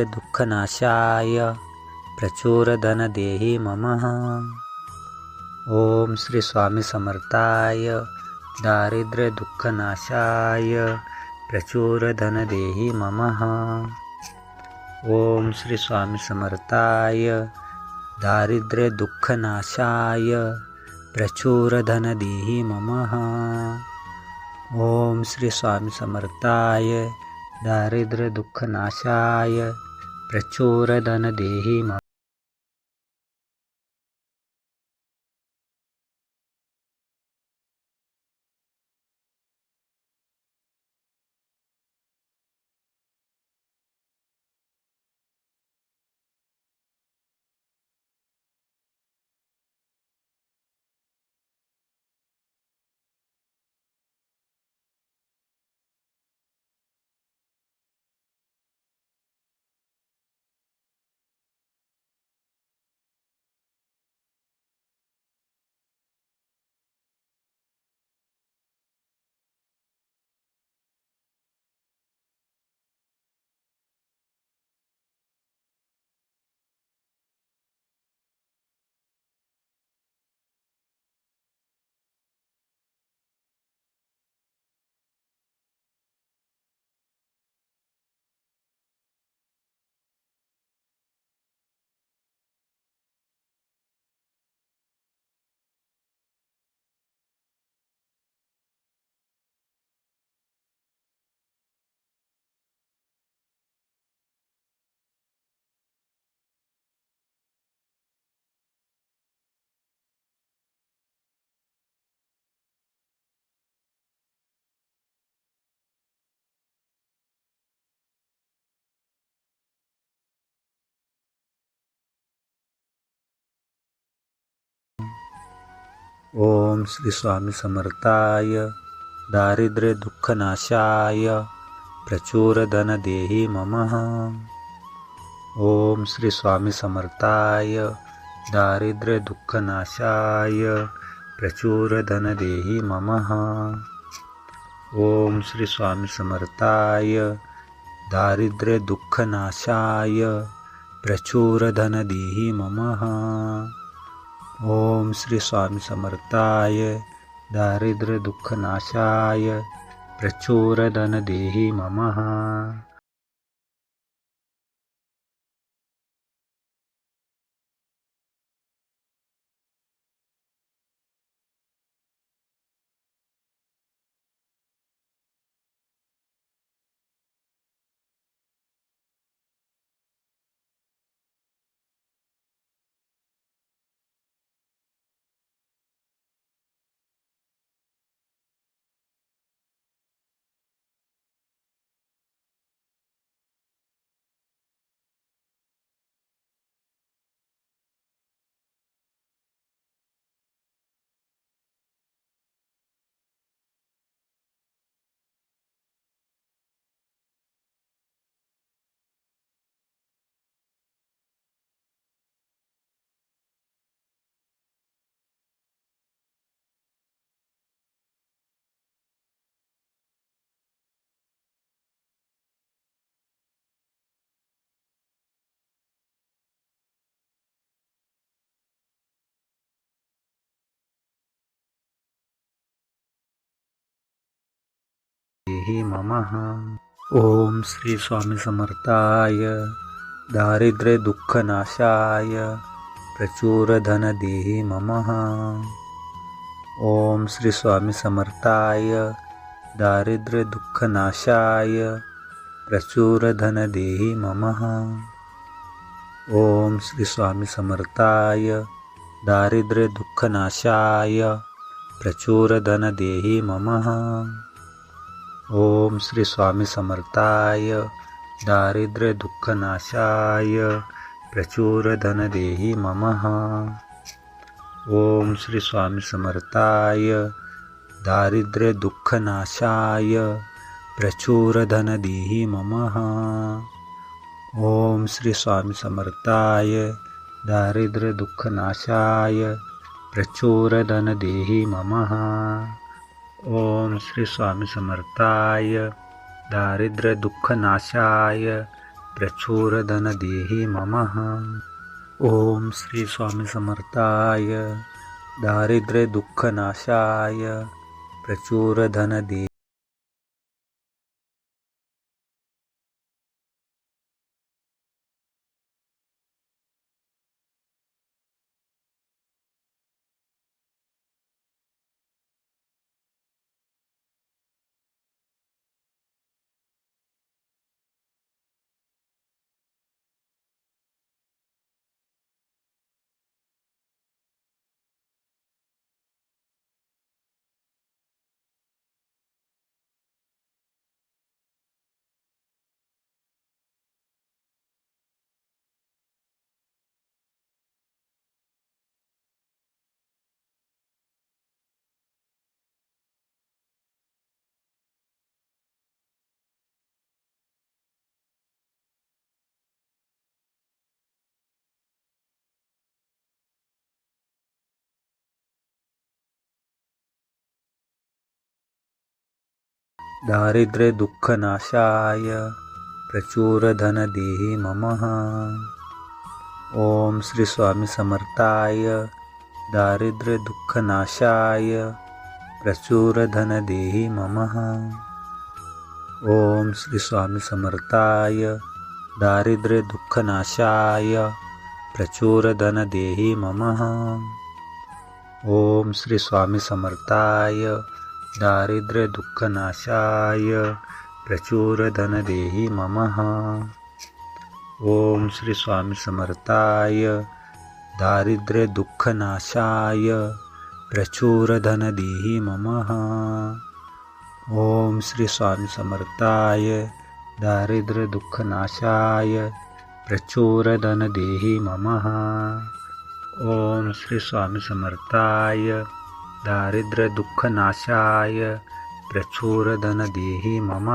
दुःखनाशाय प्रचुरधनदेहि मम। ओम श्री स्वामी समर्थाय दारिद्र्यदुःखनाशाय प्रचुरधनदेहि मम। ओम श्री स्वामी समर्थाय दारिद्र्यदुःखनाशाय प्रचुरधनदेहि मम। ओम श्री स्वामी समर्थाय दारिद्र्यदुःखनाशाय प्रचुरधनदेहि मम ओम श्री स्वामी समर्थाय दारिद्र्यदुःखनाशाय प्रचुरधनदेहि मम। ओम श्री स्वामी समर्थाय दारिद्र्यदुःखनाशाय प्रचुरधनदेहि मम। ओम श्री स्वामी समर्थाय दारिद्र्यदुःखनाशाय प्रचुरधनदेहि मम। ओम श्री स्वामी समर्थाय दारिद्र्य दुःख नाशाय प्रचुर धन देहि मम। मम ओम श्री स्वामी समर्थाय, दारिद्र्य दुःख नाशाय प्रचुर धन देहि मम ओम श्री स्वामी समर्थाय, दारिद्र्य दुःख नाशाय प्रचुर धन देहि मम ओम श्री स्वामी समर्थाय, दारिद्र्य दुःख नाशाय प्रचुर धन देहि मम ॐ श्री स्वामी समर्थाय दारिद्र्यदुःखनाशाय प्रचुरधनदेहि ममः। ॐ श्री स्वामी समर्थाय दारिद्र्यदुःखनाशाय प्रचुरधनदेहि ममः। ॐ श्री स्वामी समर्थाय दारिद्रदुःखनाशाय प्रचुरधनदेहि ममः। श्री स्वामी समर्थाय दारिद्र दुख नाशाय प्रचुर धन देहि मम। ओम श्री स्वामी समर्थाय दारिद्र दुख नाशाय प्रचुर धन दुःखनाशाय दारिद्र्यदुःखनाशाय प्रचुरधनदेहि ममः। ॐ श्रीस्वामिसमर्थाय दारिद्र्यदुःखनाशाय प्रचुरधनदेहि ममः। ॐ श्रीस्वामिसमर्थाय दारिद्र्यदुःखनाशाय प्रचुरधनदेहि ममः। ॐ श्रीस्वामिसमर्थाय स्वामी समर्थाय दारिद्र्य दुःखनाशाय प्रचुरधन देहि मम। ओम श्री स्वामी समर्थाय। प्रचुरधन देहि मम। ओम श्री स्वामी समर्थाय। प्रचुरधन देहि मम। ओम श्री स्वामी समर्थाय। दारिद्र्यदुःखनाशाय प्रचुरदनदेहि मम।